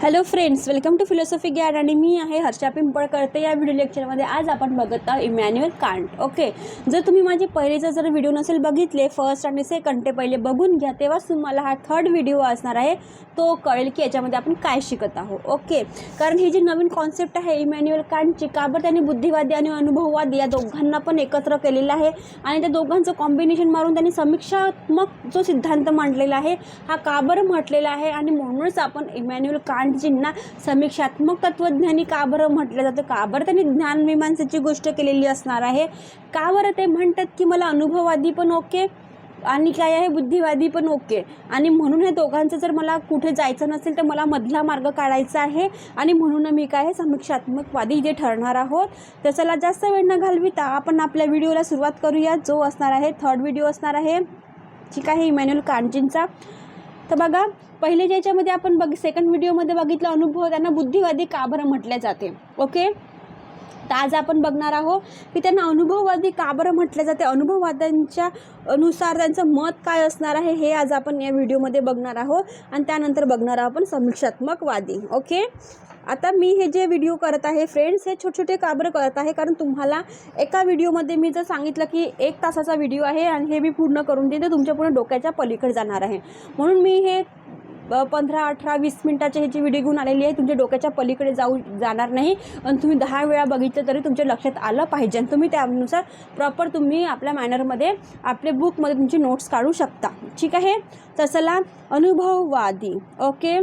Hello friends welcome to philosophy God आणि मी आहे हर्षा पिंपळकर. या व्हिडिओ लेक्चरमध्ये आज आपण बघत आहोत इमॅन्युअल कांट ओके जर तुम्ही माझे पहिलेचा जर व्हिडिओ नसेल बघितले फर्स्ट आणि सेकंड ते पहिले बघून घ्या तेव्हाच तुम्हाला हा थर्ड व्हिडिओ असणार आहे. तो कळेल की याच्यामध्ये आपण काय शिकत आहोत ओके कारण ही जी नवीन कॉन्सेप्ट आहे इमॅन्युअल कांटची का बरं त्यांनी बुद्धिवादी आणि अनुभववादी या दोघांना पण एकत्र केलेलं आहे? आणि त्या दोघांचं कॉम्बिनेशन मारून त्यांनी समीक्षात्मक जो सिद्धांत मांडलेला आहे हा का बरं म्हटलेला आहे? आणि म्हणूनच आपण इमॅन्युअल कांटजींना समीक्षात्मक तत्त्वज्ञानी का बरं म्हटलं जातं? का बरं त्यांनी ज्ञानमीमांसेची गोष्ट केलेली असणार आहे? का बरं ते म्हणतात की मला अनुभववादी पण ओके आणि काय आहे बुद्धिवादी पण ओके? आणि म्हणून हे दोघांचं जर मला कुठे जायचं नसेल तर मला मधला मार्ग काढायचा आहे. आणि म्हणून मी काय आहे समीक्षात्मकवादी जे ठरणार आहोत. तर चला जास्त वेळ न घालविता आपण आपल्या व्हिडिओला सुरुवात करूया. जो असणार आहे थर्ड व्हिडिओ असणार आहे. ठीक आहे इमॅन्युअल कांजींचा. तर बघा पहिले ज्याच्यामध्ये आपण बघ सेकंड व्हिडिओमध्ये बघितलं अनुभव त्यांना बुद्धिवादी का बरं म्हटले जाते? ओके तर आज आपण बघणार आहोत की त्यांना अनुभववादी का बरं म्हटलं जाते? अनुभववाद्यांच्या अनुसार त्यांचं मत काय असणार आहे हे आज आपण या व्हिडिओमध्ये बघणार आहोत. आणि त्यानंतर बघणार आहोत आपण समीक्षात्मकवादी ओके? आता मी हे जे व्हिडिओ करत आहे फ्रेंड्स हे छोटे छोटे का बरं करत आहे? कारण तुम्हाला एका व्हिडिओमध्ये मी जर सांगितलं की एक तासाचा व्हिडिओ आहे आणि हे मी पूर्ण करून देईन तर तुमच्या पूर्ण डोक्याच्या पलीकडे जाणार आहे. म्हणून मी हे पंधरा अठरा वीस मिनटाची ह्याची व्हिडिओ घेऊन आलेली आहे तुमच्या डोक्याच्या पलीकडे जाऊ जाणार नाही. आणि तुम्ही दहा वेळा बघितलं तरी तुमच्या लक्षात आलं पाहिजे. आणि तुम्ही त्यानुसार प्रॉपर तुम्ही आपल्या मॅनरमध्ये आपले बुकमध्ये तुमची नोट्स काढू शकता. ठीक आहे? तर चला अनुभववादी. ओके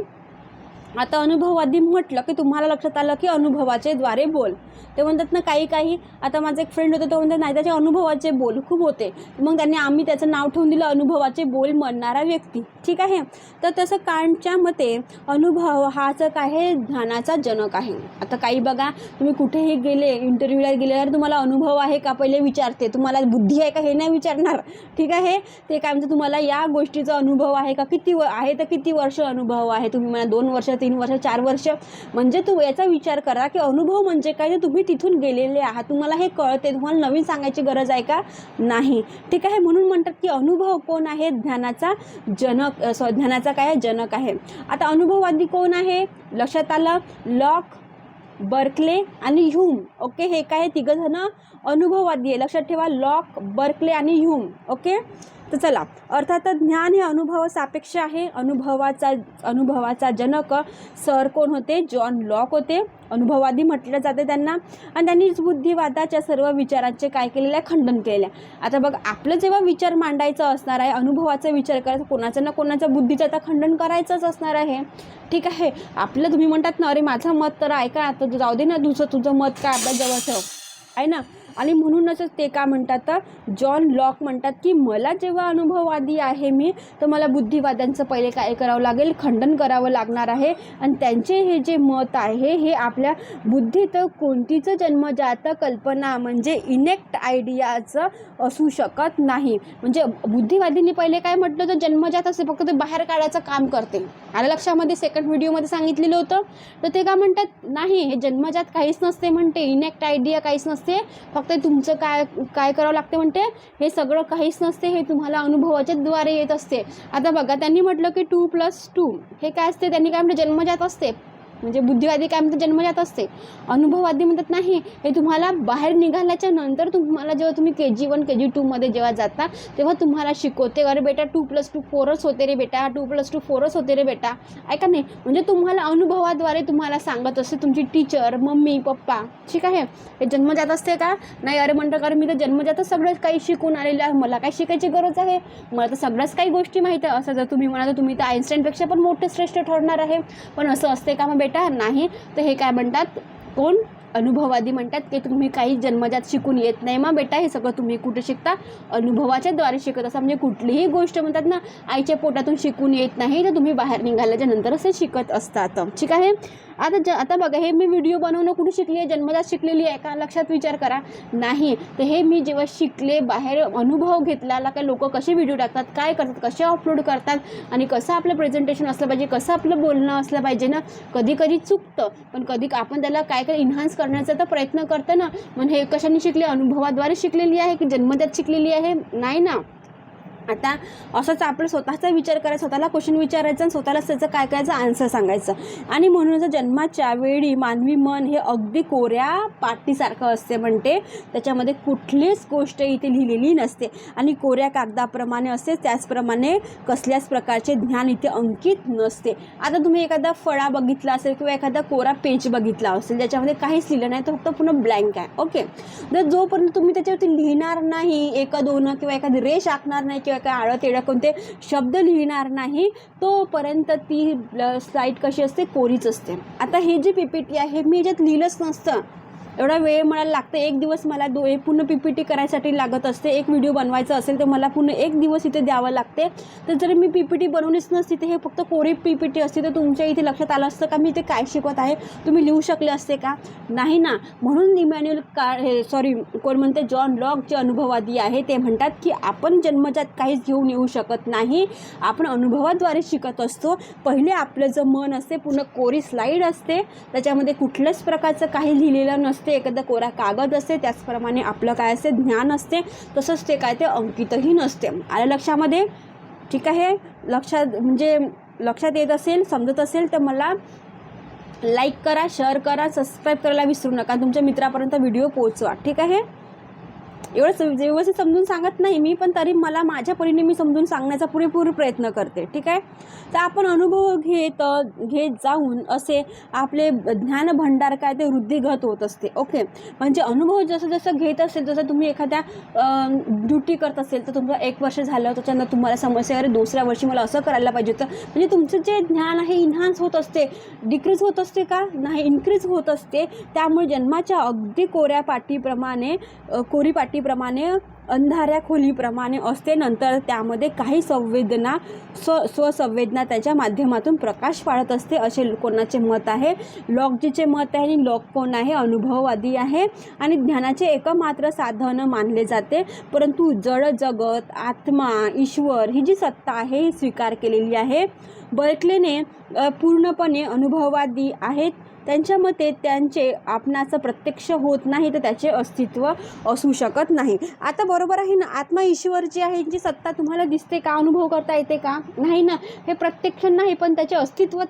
आता अनुभववादी म्हटलं की तुम्हाला लक्षात आलं की अनुभवाचे द्वारे बोल. ते म्हणतात ना काही काही आता माझा एक फ्रेंड होता तो म्हणतात नाही त्याचे अनुभवाचे बोल. खूप होते. मग त्यांनी आम्ही त्याचं नाव ठेवून दिलं अनुभवाचे बोल म्हणणारा व्यक्ती. ठीक आहे? तर तसं कांटच्या मते अनुभव हाच काय आहे ज्ञानाचा जनक आहे. आता काही बघा तुम्ही कुठेही गेले इंटरव्ह्यूला गेले तर तुम्हाला अनुभव आहे का? पहिले विचारते. तुम्हाला बुद्धी आहे का? हे नाही विचारणार. ठीक आहे? ते काय म्हणते तुम्हाला या गोष्टीचा अनुभव आहे का? किती व आहे तर किती वर्ष अनुभव आहे? तुम्ही मला दोन वर्ष तीन वर्ष चार वर्ष. म्हणजे तू याचा विचार करा की अनुभव म्हणजे काय? तर तुम्ही तिथून गेलेले आहात. तुम्हाला हे कळते तुम्हाला नवीन सांगायची गरज आहे का? नाही. ठीक आहे? म्हणून म्हणतात की अनुभव कोण आहे? ज्ञानाचा जनक सॉ ज्ञानाचा काय जनक आहे. आता अनुभववादी कोण आहे? लक्षात आलं? लॉक बर्कले आणि ह्यूम. ओके? हे काय? तिघं जण अनुभववादी आहे. लक्षात ठेवा. लॉक बर्कले आणि ह्यूम. ओके? तर चला अर्थात ज्ञान हे अनुभव सापेक्ष आहे. अनुभवाचा अनुभवाचा जनक सर कोण होते? जॉन लॉक होते. अनुभववादी म्हटलं जाते त्यांना. आणि त्यांनी बुद्धिवादाच्या सर्व विचारांचे काय केलेलं? आहे खंडन केलेलं. आहे आता बघ आपलं जेव्हा विचार मांडायचं असणार आहे अनुभवाचा विचार करायचा कोणाचं ना कोणाच्या बुद्धीचं आता खंडन करायचंच असणार आहे. ठीक आहे? आपलं तुम्ही म्हणतात ना अरे माझं मत तर ऐका आता जाऊ दे ना तुझं तुझं मत काय आपल्या जवळ ठेव. आहे ना? आणि म्हणूनच ते का म्हणतात तर जॉन लॉक म्हणतात की मला जेव्हा अनुभववादी आहे मी तर मला बुद्धिवाद्यांचं पहिले काय करावं लागेल? खंडन करावं लागणार आहे. आणि त्यांचे हे जे मत आहे हे आपल्या बुद्धीत कोणतीच जन्मजात कल्पना म्हणजे इनेक्ट आयडियाचं असू शकत नाही. म्हणजे बुद्धिवादींनी पहिले काय म्हटलं तर जन्मजात असे फक्त ते बाहेर काढायचं काम करते. आलं लक्षामध्ये सेकंड व्हिडिओमध्ये सांगितलेलं होतं. तर ते का म्हणतात? नाही हे जन्मजात काहीच नसते म्हणते. इनेक्ट आयडिया काहीच नसते. फक्त तुमचं काय काय करावं लागते म्हणते हे सगळं काहीच नसते हे तुम्हाला अनुभवाच्या द्वारे येत असते. आता बघा त्यांनी म्हटलं की टू प्लस टू हे काय असते? त्यांनी काय म्हटलं? जन्मजात असते. म्हणजे बुद्धिवादी काय म्हणतात जन्मजात असते. अनुभववादी म्हणतात नाही हे तुम्हाला बाहेर निघाल्याच्या नंतर तुम्हाला जेव्हा तुम्ही के जी वन के जी टूमध्ये जेव्हा जाता तेव्हा तुम्हाला शिकवते अरे बेटा टू प्लस टू फोरच होते रे बेटा टू प्लस टू फोरच होते रे बेटा. ऐका नाही? म्हणजे तुम्हाला अनुभवाद्वारे तुम्हाला सांगत असते तुमची टीचर मम्मी पप्पा ठीक आहे? हे जन्मजात असते का? नाही अरे म्हणतं कारण मी तर जन्मजातच सगळंच काही शिकून आलेलं आहे मला काय शिकायची गरज आहे? मला तर सगळ्याच काही गोष्टी माहीत आहे. असं जर तुम्ही म्हणाल तुम्ही तर आईन्स्टाईनपेक्षा पण मोठे श्रेष्ठ ठरणार आहे. पण असं असते का मग बेटा? नाही तर हे काय म्हणतात? कोण? अनुभववादी म्हणतात की तुम्ही काही जन्मजात शिकून येत नाही मग बेटा हे सगळं तुम्ही कुठे शिकता? अनुभवाच्या द्वारे शिकत असा. म्हणजे कुठलीही गोष्ट म्हणतात ना आईच्या पोटातून शिकून येत नाही तर तुम्ही बाहेर निघाल्याच्या नंतरच हे शिकत असतात. ठीक आहे? आता ज आता बघा हे मी व्हिडिओ बनवणं कुठे शिकली आहे? जन्मजात शिकलेली आहे का? लक्षात विचार करा. नाही. तर हे मी जेव्हा शिकले बाहेर अनुभव घेतला काय लोक कसे व्हिडिओ टाकतात काय करतात कसे अपलोड करतात आणि कसं आपलं प्रेझेंटेशन असलं पाहिजे कसं आपलं बोलणं असलं पाहिजे ना कधी कधी चुकतं. पण कधी आपण त्याला काय काय इन्हान्स करण्याचा तर प्रयत्न करतं ना. मग हे कशाने शिकले? अनुभवाद्वारे शिकलेली आहे की जन्मजात शिकलेली आहे? नाही ना. आता असंच आपलं स्वतःचा विचार करायचा स्वतःला क्वेश्चन विचारायचा आणि स्वतःलाच त्याचं काय करायचं आन्सर सांगायचं. आणि म्हणूनच जन्माच्या वेळी मानवी मन हे अगदी कोऱ्या पाटीसारखं असते म्हणते. त्याच्यामध्ये कुठलीच गोष्ट इथे लिहिलेली नसते. आणि कोऱ्या कागदाप्रमाणे असते त्याचप्रमाणे कसल्याच प्रकारचे ज्ञान इथे अंकित नसते. आता तुम्ही एखादा फळा बघितला असेल किंवा एखादा कोरा पेज बघितला असेल ज्याच्यामध्ये काहीच लिहिलं नाही तर फक्त पूर्ण ब्लँक आहे. ओके तर जोपर्यंत तुम्ही त्याच्यावरती लिहिणार नाही एका दोन किंवा एखादी रेष आखणार नाही किंवा काय आळं तेळं कोणते शब्द लिहिणार नाही तोपर्यंत ती स्लाईड कशी असते? कोरीच असते. आता हे जे पी पी टी आहे मी ज्यात लिहिलंच नसतं एवढा वेळ मला लागतं. एक दिवस मला दो हे पूर्ण पी पी टी करायसाठी लागत असते. एक व्हिडिओ बनवायचा असेल तर मला पूर्ण एक दिवस इथे द्यावं लागते. तर जर मी पी पी टी बनवलीच नसती तर हे फक्त कोरी पी पी टी असते. तर तुमच्या इथे लक्षात आलं असतं का? मी इथे काय शिकवत आहे? तुम्ही लिहू शकले असते का? नाही ना. म्हणून इमॅन्युअल का हे सॉरी कोण म्हणते? जॉन लॉक जे अनुभवादी आहे. ते म्हणतात की आपण जन्मजात काहीच घेऊन येऊ शकत नाही. आपण अनुभवाद्वारे शिकत असतो. पहिले आपलं जे मन असते पूर्ण कोरी स्लाईड असते त्याच्यामध्ये कुठल्याच प्रकारचं काही लिहिलेलं नसतं. एखादा कोरा कागद असते त्याचप्रमाणे आपलं काय असते ज्ञान असते तसंच ते काय ते अंकितही नसते. आलं लक्षामध्ये? ठीक आहे? लक्षात म्हणजे लक्षात येत असेल समजत असेल तर मला लाईक करा शेअर करा सबस्क्राईब करायला विसरू नका. तुमच्या मित्रापर्यंत व्हिडिओ पोहोचवा. ठीक आहे? एवढं सम- व्यवस्थित समजून सांगत नाही मी पण तरी मला माझ्या परीने मी समजून सांगण्याचा पुरेपूर प्रयत्न करते ठीक आहे? तर आपण अनुभव घेत घेत जाऊन असे आपले ज्ञान भंडार काय ते वृद्धिगत होत असते ओके? म्हणजे अनुभव जसं जसं घेत असेल जसं तुम्ही एखाद्या ड्युटी करत असेल तर तुमचं एक वर्ष झालं त्याच्यानंतर तुम्हाला समस्या अरे दुसऱ्या वर्षी मला असं करायला पाहिजे होतं. म्हणजे तुमचं जे ज्ञान आहे इन्हान्स होत असते डिक्रीज होत असते का? नाही इन्क्रीज होत असते. त्यामुळे जन्माच्या अगदी कोऱ्या पाठीप्रमाणे कोरी पाठी पाटीप्रमाणे अंधाऱ्या खोलीप्रमाणे असते. नंतर त्यामध्ये काही संवेदना स्व स्वसंवेदना त्याच्या माध्यमातून प्रकाश पाडत असते असे कोणाचे मत आहे? लॉकजीचे मत आहे आणि लॉक कोण आहे? अनुभववादी आहे. आणि ज्ञानाचे एकमात्र साधन मानले जाते. परंतु जड जगत आत्मा ईश्वर ही जी सत्ता आहे ही स्वीकार केलेली आहे. बर्कलेने पूर्णपणे अनुभववादी आहेत. त्यांच्या मते त्यांचे आपणाचं प्रत्यक्ष होत नाही तर त्याचे अस्तित्व असू शकत नाही. आता बरोबर आहे ना? आत्मा ईश्वर जी आहे जी सत्ता तुम्हाला दिसते का? अनुभव करता येते का? नाही ना? हे प्रत्यक्ष नाही पण त्याचे अस्तित्व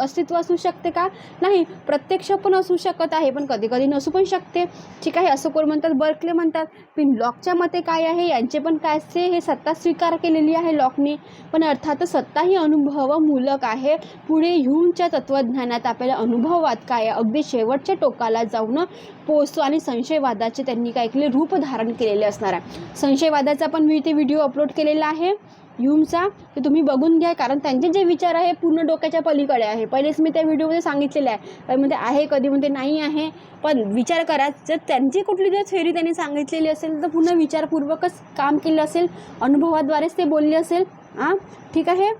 अस्तित्व असू शकते का? नाही. प्रत्यक्ष पण असू शकत आहे पण कधी कधी नसू पण शकते. ठीक आहे असं कोण म्हणतात? बर्कले म्हणतात. पण लॉकच्या मते काय आहे? यांचे पण काय असते? हे सत्ता स्वीकार केलेली आहे लॉकने. पण अर्थातच सत्ता ही अनुभवमूलक आहे. पुढे ह्यूमच्या तत्त्वज्ञानात आपल्याला अनुभव संशयवाद काय आहे? अगदी शेवटच्या टोकाला जाऊन पोचतो आणि संशयवादाचे त्यांनी काय केले रूप धारण केलेले असणार आहे. संशयवादाचा पण मी इथे व्हिडिओ अपलोड केलेला आहे. ह्यूमचा ते तुम्ही बघून घ्या कारण त्यांचे जे विचार आहे पूर्ण डोक्याच्या पलीकडे आहे. पहिलेच मी त्या व्हिडिओमध्ये सांगितलेलं आहे. कधी म्हणते आहे कधी? म्हणते नाही आहे. पण विचार करा. जर त्यांची कुठली जर थेअरी त्यांनी सांगितलेली असेल तर पूर्ण विचारपूर्वकच काम केलं असेल. अनुभवाद्वारेच ते बोलले असेल. हां ठीक आहे?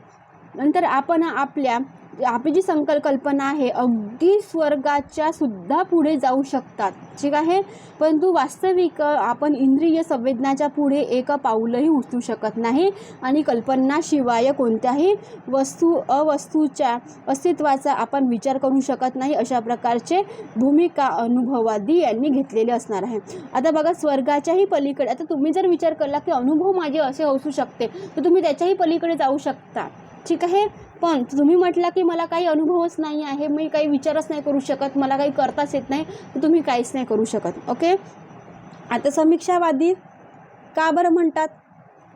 नंतर आपण आपल्या आपली जी संकल्पना आहे अगदी स्वर्गाच्या सुद्धा पुढे जाऊ शकतात. ठीक आहे? परंतु वास्तविक आपण इंद्रिय संवेदनाच्या पुढे एक पाऊलही उचलू शकत नाही आणि कल्पनाशिवाय कोणत्याही वस्तू अवस्तूच्या अस्तित्वाचा आपण विचार करू शकत नाही अशा प्रकारचे भूमिका अनुभवादी यांनी घेतलेले असणार आहे. आता बघा स्वर्गाच्याही पलीकडे आता तुम्ही जर विचार केला की अनुभव माझे असे असू शकते तर तुम्ही त्याच्याही पलीकडे जाऊ शकता. ठीक आहे? पण तुम्ही म्हटला की मला काही अनुभवच नाही आहे मी काही विचारच नाही करू शकत मला काही करताच येत नाही तर तुम्ही काहीच नाही करू शकत ओके? आता समीक्षावादी का बरं म्हणतात?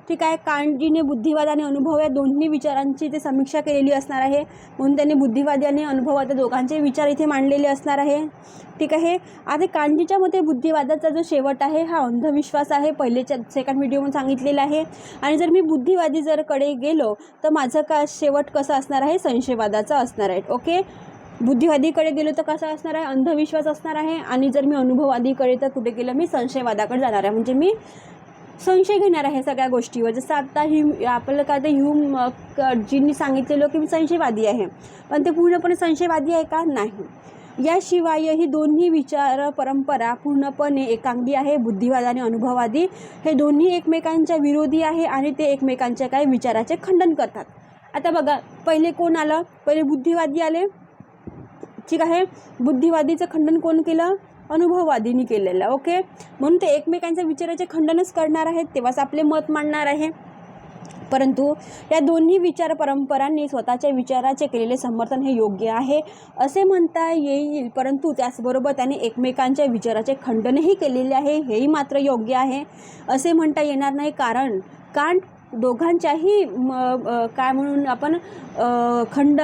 ठीक आहे कांजीने बुद्धिवाद आणि अनुभव या दोन्ही विचारांची ते समीक्षा केलेली असणार आहे. म्हणून त्यांनी बुद्धिवादी आणि अनुभवाद या दोघांचे विचार इथे मांडलेले असणार आहे. ठीक आहे. आता कांजीच्या मते बुद्धिवादाचा जो शेवट आहे हा अंधविश्वास आहे. पहिलेच्या सेकंड व्हिडिओमध्ये सांगितलेला आहे. आणि जर मी बुद्धिवादी जर कडे गेलो तर माझं का शेवट कसं असणार आहे? संशयवादाचा असणार आहे. ओके? बुद्धिवादीकडे गेलो तर कसं असणार आहे? अंधविश्वास असणार आहे. आणि जर मी अनुभववादीकडे तर कुठे गेलं? मी संशयवादाकडे जाणार आहे. म्हणजे मी संशय घेणार आहे सगळ्या गोष्टीवर. जसं आता ह्यूम आपलं काय तर ह्यूम जींनी सांगितलेलं की मी संशयवादी आहे. पण ते पूर्णपणे संशयवादी आहे का? नाही. याशिवाय ही दोन्ही विचार परंपरा पूर्णपणे एकांगी आहे बुद्धिवाद आणि अनुभववादी. हे दोन्ही एकमेकांच्या विरोधी आहे आणि ते एकमेकांच्या काय विचाराचे खंडन करतात. आता बघा पहिले कोण आलं? पहिले बुद्धिवादी आले. ठीक आहे? बुद्धिवादीचं खंडन कोण केलं? अनुभववादीने केलेला ओके? म्हणून ते एकमेकांच्या विचाराचे खंडनच करणार आहेत तेव्हाच आपले मत मांडणार आहे. परंतु या दोन्ही विचार परंपरांनी स्वतःच्या विचाराचे केलेले समर्थन हे योग्य आहे असे म्हणता येईल. परंतु त्याचबरोबर त्याने एकमेकांच्या विचाराचे खंडनही केलेले आहे हेही मात्र योग्य आहे असे म्हणता येणार नाही. कारण कांट दोघांच्याही म काय म्हणून आपण खंड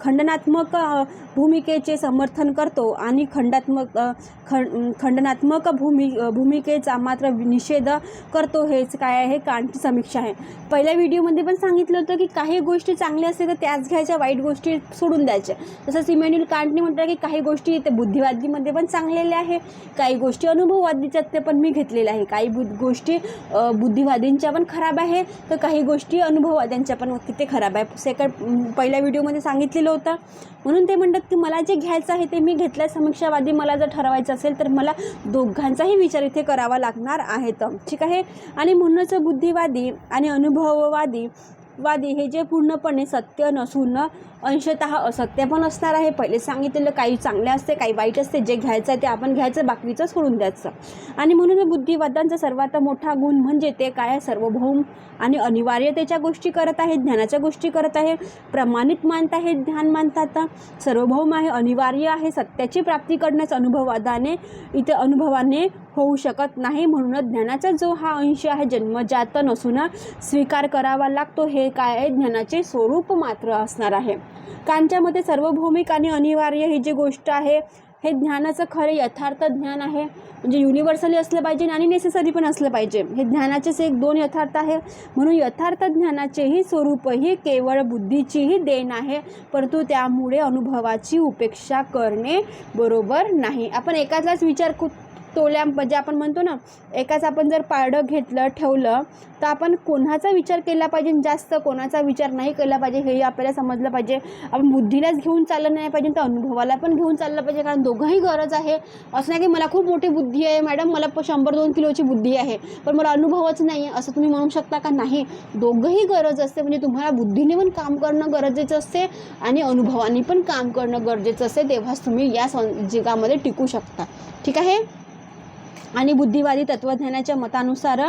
खंडनात्मक भूमिकेचे समर्थन करतो आणि खंडात्मक खंड खंडनात्मक भूमि भूमिकेचा मात्र निषेध करतो हेच काय आहे कांटची समीक्षा आहे. पहिल्या व्हिडिओमध्ये पण सांगितलं होतं की काही गोष्टी चांगल्या असतील तर त्याच घ्यायच्या वाईट गोष्टी सोडून द्यायच्या. तसंच इमॅन्युअल कांटने म्हटलं की काही गोष्टी ते बुद्धिवादीमध्ये पण चांगलेल्या आहे काही गोष्टी अनुभववादीच्यात ते पण मी घेतलेल्या आहे. काही बुद्ध गोष्टी बुद्धिवादींच्या पण खराब आहे तर काही गोष्टी अनुभववाद्यांच्या पण किती खराब आहे. सेकंड पहिल्या व्हिडिओमध्ये सांगितलेलं होतं. म्हणून ते म्हणतात की मला जे घ्यायचं आहे ते मी घेतल्या. समीक्षावादी मला जर ठरवायचं असेल तर मला दोघांचाही विचार इथे करावा लागणार आहे. तर ठीक आहे. आणि म्हणूनच बुद्धिवादी आणि अनुभववादी वादी हे जे पूर्णपणे सत्य नसून अंशतः असत्य पण असणार आहे. पहिले सांगितलेलं काही चांगले असते काही वाईट असते जे घ्यायचं आहे ते आपण घ्यायचं बाकीचं सोडून द्यायचं. आणि म्हणून बुद्धिवादांचा सर्वात मोठा गुण म्हणजे ते काय सर्वभौम सार्वभौम आणि अनिवार्यतेच्या गोष्टी करत आहेत ज्ञानाच्या गोष्टी करत आहे प्रमाणित मानत आहेत ज्ञान मानतात. सार्वभौम आहे अनिवार्य आहे सत्याची प्राप्ती करण्यास अनुभववादाने इथे अनुभवाने होऊ शकत नाही म्हणूनच ज्ञानाचा जो हा अंश आहे जन्मजात नसून स्वीकार करावा लागतो हे काय आहे? ज्ञानाचे स्वरूप मात्र असणार आहे. कांच्यामध्ये मते सार्वभौमिक आणि अनिवार्य ही जी गोष्ट आहे हे ज्ञानाचं खरे यथार्थ ज्ञान आहे. म्हणजे युनिव्हर्सली असलं पाहिजे आणि नेसेसरी पण असलं पाहिजे. हे ज्ञानाचेच एक दोन यथार्थ आहे. म्हणून यथार्थ ज्ञानाचेही स्वरूपही केवळ बुद्धीचीही देण आहे. परंतु त्यामुळे अनुभवाची उपेक्षा करणे बरोबर नाही. आपण एकाचाच विचार खूप तोल्या म्हणजे आपण म्हणतो ना एकाच आपण जर पारडं घेतलं ठेवलं तर आपण कोणाचा विचार केला पाहिजे? जास्त कोणाचा विचार नाही केला पाहिजे? हेही आपल्याला समजलं पाहिजे. आपण बुद्धीलाच घेऊन चाललं नाही पाहिजे तर अनुभवाला पण घेऊन चाललं पाहिजे. कारण दोघंही गरज आहे. असं नाही की मला खूप मोठी बुद्धी आहे मॅडम मला प- शंभर दोन किलोची बुद्धी आहे पण मला अनुभवच नाही आहे असं तुम्ही म्हणू शकता का? नाही. दोघंही गरज असते. म्हणजे तुम्हाला बुद्धीने पण काम करणं गरजेचं असते आणि अनुभवाने पण काम करणं गरजेचं असते. तेव्हाच तुम्ही या सं जगामध्ये टिकू शकता. ठीक आहे? आणि बुद्धिवादी तत्त्वज्ञानाच्या मतानुसार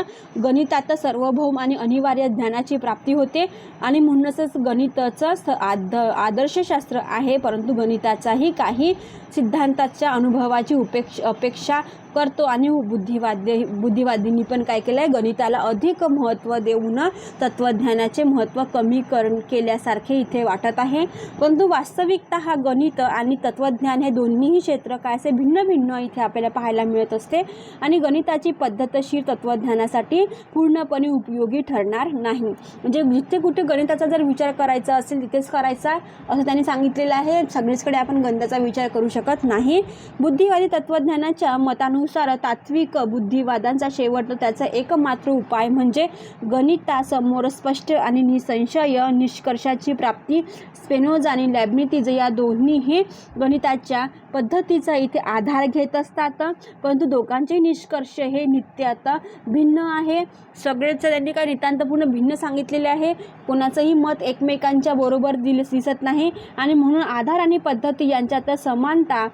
गणितात सार्वभौम आणि अनिवार्य ज्ञानाची प्राप्ती होते. आणि म्हणूनच गणिताचं स- आद आदर्शशास्त्र आहे परंतु गणिताचाही काही सिद्धांताच्या अनुभवाची उपेक्ष अपेक्षा करतो आणि हो बुद्धिवादी बुद्धिवादींनी पण काय केलं आहे गणिताला अधिक महत्त्व देऊन तत्त्वज्ञानाचे महत्त्व कमी कर केल्यासारखे इथे वाटत आहे. परंतु वास्तविकता हा गणित आणि तत्त्वज्ञान हे दोन्हीही क्षेत्र काय असे भिन्न भिन्न इथे आपल्याला पाहायला मिळत असते. आणि गणिताची पद्धतशीर तत्त्वज्ञानासाठी पूर्णपणे उपयोगी ठरणार नाही. म्हणजे जिथे कुठे गणिताचा जर विचार करायचा असेल तिथेच करायचा असं त्यांनी सांगितलेलं आहे. सगळीचकडे आपण गणिताचा विचार करू शकत नाही. बुद्धिवादी तत्त्वज्ञानाच्या त्यानुसार तात्विक बुद्धिवादांचा शेवट त्याचा एकमात्र उपाय म्हणजे गणितासमोर स्पष्ट आणि निसंशय निष्कर्षाची प्राप्ती. स्पेनोज आणि लॅबनितीज या दोन्हीही गणिताच्या पद्धतीचा इथे आधार घेत असतात. परंतु दोघांचे निष्कर्ष हे नित्य आता भिन्न आहे. सगळेच त्यांनी काय नितांतपूर्ण भिन्न सांगितलेले आहे? कोणाचंही मत एकमेकांच्या बरोबर दिल दिसत नाही आणि म्हणून आधार आणि पद्धती यांच्यात समानता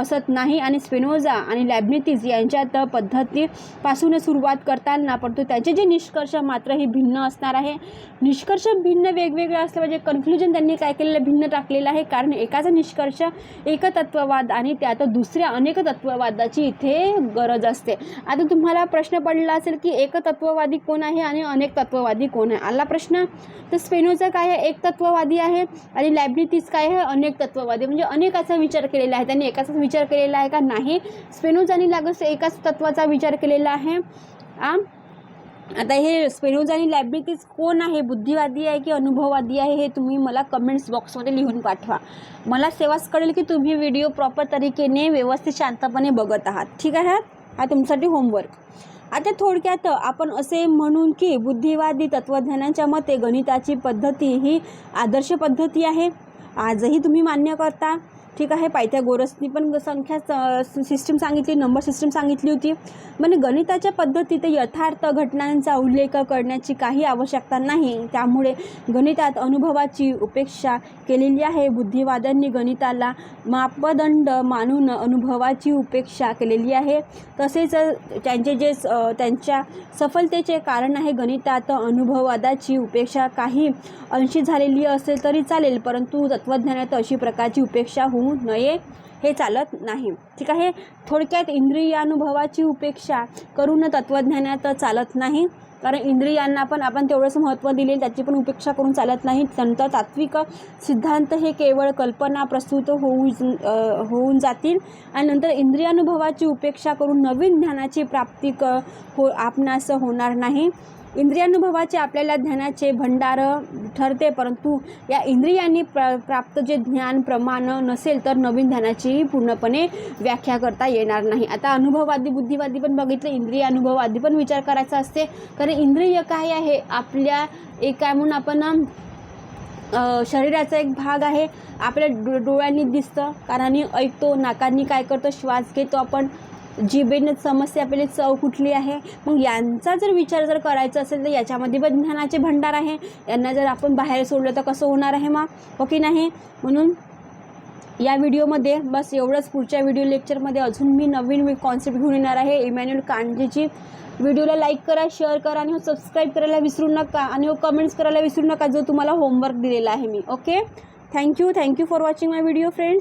असत नाही. आणि स्पेनोजा आणि लॅबनितीज यांच्यात पद्धतीपासून सुरुवात करताना परंतु त्याचे जे निष्कर्ष मात्र हे भिन्न असणार आहे. निष्कर्ष भिन्न वेगवेगळे असले म्हणजे कन्क्लुजन त्यांनी काय केलेलं भिन्न टाकलेलं आहे. कारण एकाचा निष्कर्ष तत्ववाद आणि त्यात दुसऱ्या अनेक तत्ववादाची इथे गरज असते. आता तुम्हाला प्रश्न पडला असेल की एक तत्ववादी कोण आहे आणि अनेक तत्ववादी कोण आहे? आला प्रश्न. तर स्पेनोचा काय आहे? एक तत्ववादी आहे आणि लॅबनितीस काय आहे? अनेक तत्ववादी. म्हणजे अनेकाचा विचार केलेला आहे. त्यांनी एकाचाच विचार केलेला आहे का? नाही. स्पेनोज आणि लागस एकाच तत्वाचा विचार केलेला आहे. आ आता हे स्पेनोज आणि लॅबनितीस कोण आहे? बुद्धिवादी आहे की अनुभववादी आहे? हे तुम्ही मला कमेंट्स बॉक्समध्ये लिहून पाठवा. मला सेवाच कळेल की तुम्ही व्हिडिओ प्रॉपर तरीकेने व्यवस्थित शांतपणे बघत आहात. ठीक आहे? हा तुमच्यासाठी होमवर्क आता थोडक्यात आपण असे म्हणून की बुद्धिवादी तत्त्वज्ञानाच्या मते गणिताची पद्धती ही आदर्श पद्धती आहे. आजही तुम्ही मान्य करता. ठीक आहे पायथ्या गोरसनी पण संख्या सिस्टीम सांगितली नंबर सिस्टीम सांगितली होती. म्हणजे गणिताच्या पद्धतीत यथार्थ घटनांचा उल्लेख करण्याची काही आवश्यकता नाही. त्यामुळे गणितात अनुभवाची उपेक्षा केलेली आहे. बुद्धिवाद्यांनी गणिताला मापदंड मानून अनुभवाची उपेक्षा केलेली आहे. तसेच त्यांचे जे त्यांच्या सफलतेचे कारण आहे गणितात अनुभववादाची उपेक्षा काही अंशी झालेली असेल तरी चालेल परंतु तत्त्वज्ञानात अशी प्रकारची उपेक्षा होऊ नये हे चालत नाही. ठीक आहे? थोडक्यात इंद्रियानुभवाची उपेक्षा करून तत्त्वज्ञानात चालत नाही. कारण इंद्रियांना पण आपण तेवढंच महत्त्व दिले त्याची पण उपेक्षा करून चालत नाही. नंतर तात्विक सिद्धांत हे केवळ कल्पना प्रस्तुत होऊ होऊन जातील. आणि नंतर इंद्रियानुभवाची उपेक्षा करून नवीन ज्ञानाची प्राप्ती क हो आपणास होणार नाही. इंद्रियानुभवाचे आपल्याला ज्ञानाचे भंडार ठरते परंतु या इंद्रियांनी प्र प्राप्त जे ज्ञान प्रमाण नसेल तर नवीन ज्ञानाची पूर्णपणे व्याख्या करता येणार नाही. आता अनुभववादी बुद्धिवादी पण बघितलं इंद्रिय अनुभववादी पण विचार करायचा असते. कारण इंद्रिय काय आहे? आपल्या एक काय म्हणून आपण शरीराचा एक भाग आहे. आपल्या डो डोळ्यांनी दिसतं कानाने ऐकतो नाकांनी काय करतो श्वास घेतो आपण. जिभेने समस्या आपली चव कुठली आहे? मग यांचा जर विचार जर करायचा असेल तर याच्यामध्ये पण ज्ञानाचे भंडार आहे. यांना जर आपण बाहेर सोडलं तर कसं होणार आहे मग? हो की नाही? म्हणून या व्हिडिओमध्ये बस एवढंच. पुढच्या व्हिडिओ लेक्चरमध्ये अजून मी नवीन कॉन्सेप्ट घेऊन येणार आहे. इमॅन्युअल कांजेची व्हिडिओला लाईक करा शेअर करा आणि हो सबस्क्राईब करायला विसरू नका. आणि हो कमेंट्स करायला विसरू नका जो तुम्हाला होमवर्क दिलेला आहे मी. Okay thank you thank you for watching my video friends